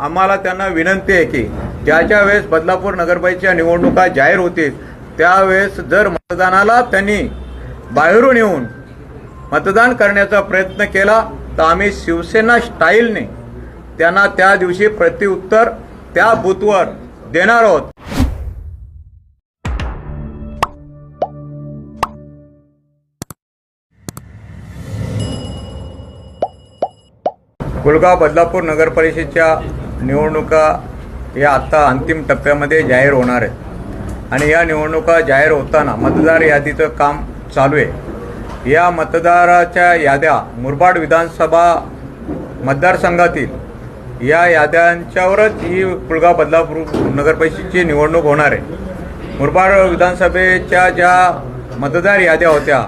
आम्हाला त्यांना विनंती आहे की ज्या वेळेस बदलापूर नगरपालिकेच्या निवडणुका जाहीर होतील त्यावेळेस जर मतदानाला त्यांनी बाहेरून येऊन मतदान करण्याचा प्रयत्न केला तर आम्ही शिवसेना स्टाईलने त्यांना त्या दिवशी प्रत्युत्तर त्या बूथवर देणार आहोत. कुलगाव बदलापूर नगरपरिषदेच्या निवडणुका या आत्ता अंतिम टप्प्यामध्ये जाहीर होणार आहेत. आणि या निवडणुका जाहीर होताना मतदार यादीचं काम चालू आहे. या मतदाराच्या याद्या मुरबाड विधानसभा मतदारसंघातील या याद्यांच्यावरच ही पुलगाव बदलापूर नगरपरिषदेची निवडणूक होणार आहे. मुरबाड विधानसभेच्या ज्या मतदार याद्या होत्या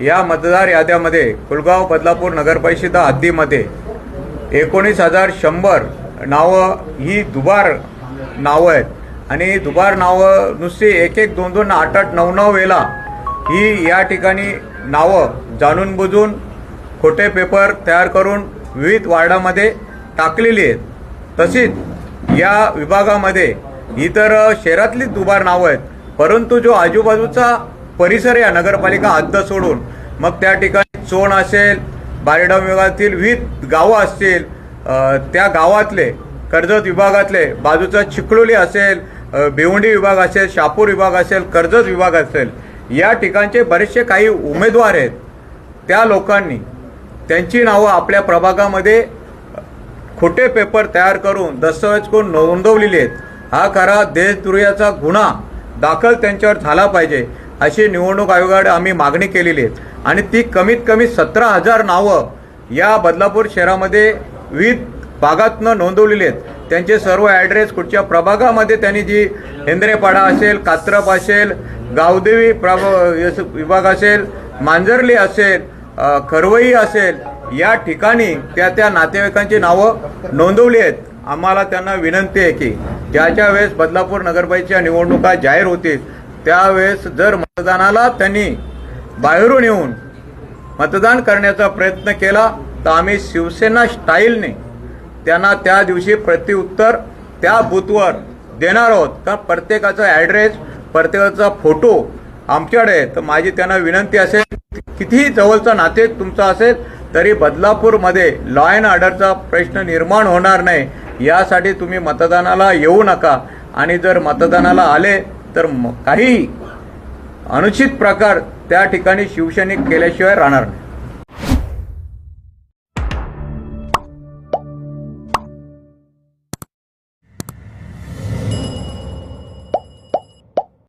या मतदार याद्यामध्ये कुलगाव बदलापूर नगरपरिषदा हद्दीमध्ये एकोणीस हजार शंभर नावं ही दुबार नावं आहेत. आणि दुबार नावं नुसती एक एक दोन दोन आठ आठ नऊ नऊ वेला ही या ठिकाणी नावं जाणून बुजून खोटे पेपर तयार करून विविध वार्डामध्ये टाकलेली आहेत. तशीच या विभागामध्ये इतर शहरातलीच दुबार नावं आहेत. परंतु जो आजूबाजूचा परिसर या नगरपालिका हद्द सोडून मग त्या ठिकाणी चोण असेल बारेडाव विभागातील विविध गावं असतील त्या गावातले कर्जत विभागातले बाजूचा चिखलोली असेल भिवंडी विभाग असेल शापूर विभाग असेल कर्जत विभाग असेल या ठिकाणचे बरेचसे काही उमेदवार आहेत. त्या लोकांनी त्यांची नावं आपल्या प्रभागामध्ये खोटे पेपर तयार करून दस्तऐवज करून नोंदवलेले आहेत. हा खरा देशद्रोहाचा गुन्हा दाखल त्यांच्यावर झाला पाहिजे अशी निवडणूक आयोगाकडे आम्ही मागणी केलेली आहे. आणि ती कमीत कमी सतरा हजार नावं या बदलापूर शहरामध्ये विविध भागातनं नोंदवलेली आहेत. त्यांचे सर्व ॲड्रेस कुठच्या प्रभागामध्ये त्यांनी जी हेंद्रेपाडा असेल कात्रप असेल गावदेवी प्रभ यस- विभाग असेल मांजर्ली असेल खरवई असेल या ठिकाणी त्या त्या नातेवाईकांची नावं नोंदवली आहेत. आम्हाला त्यांना विनंती आहे की ज्याच्या वेळेस बदलापूर नगरपालिकेच्या निवडणुका जाहीर होतील त्यावेळेस जर मतदानाला त्यांनी बाहेरून येऊन मतदान करण्याचा प्रयत्न केला तर आम्ही शिवसेना स्टाईलने त्यांना त्या दिवशी प्रत्युत्तर त्या बूथवर देणार आहोत. का प्रत्येकाचा ॲड्रेस प्रत्येकाचा फोटो आमच्याकडे तर माझी त्यांना विनंती असेल कितीही जवळचा नाते तुमचा असेल तरी बदलापूरमध्ये लॉ अँड ऑर्डरचा प्रश्न निर्माण होणार नाही. यासाठी तुम्ही मतदानाला येऊ नका. आणि जर मतदानाला आले तर काही अनुचित प्रकार त्या ठिकाणी शिवसैनिक केल्याशिवाय राहणार नाही.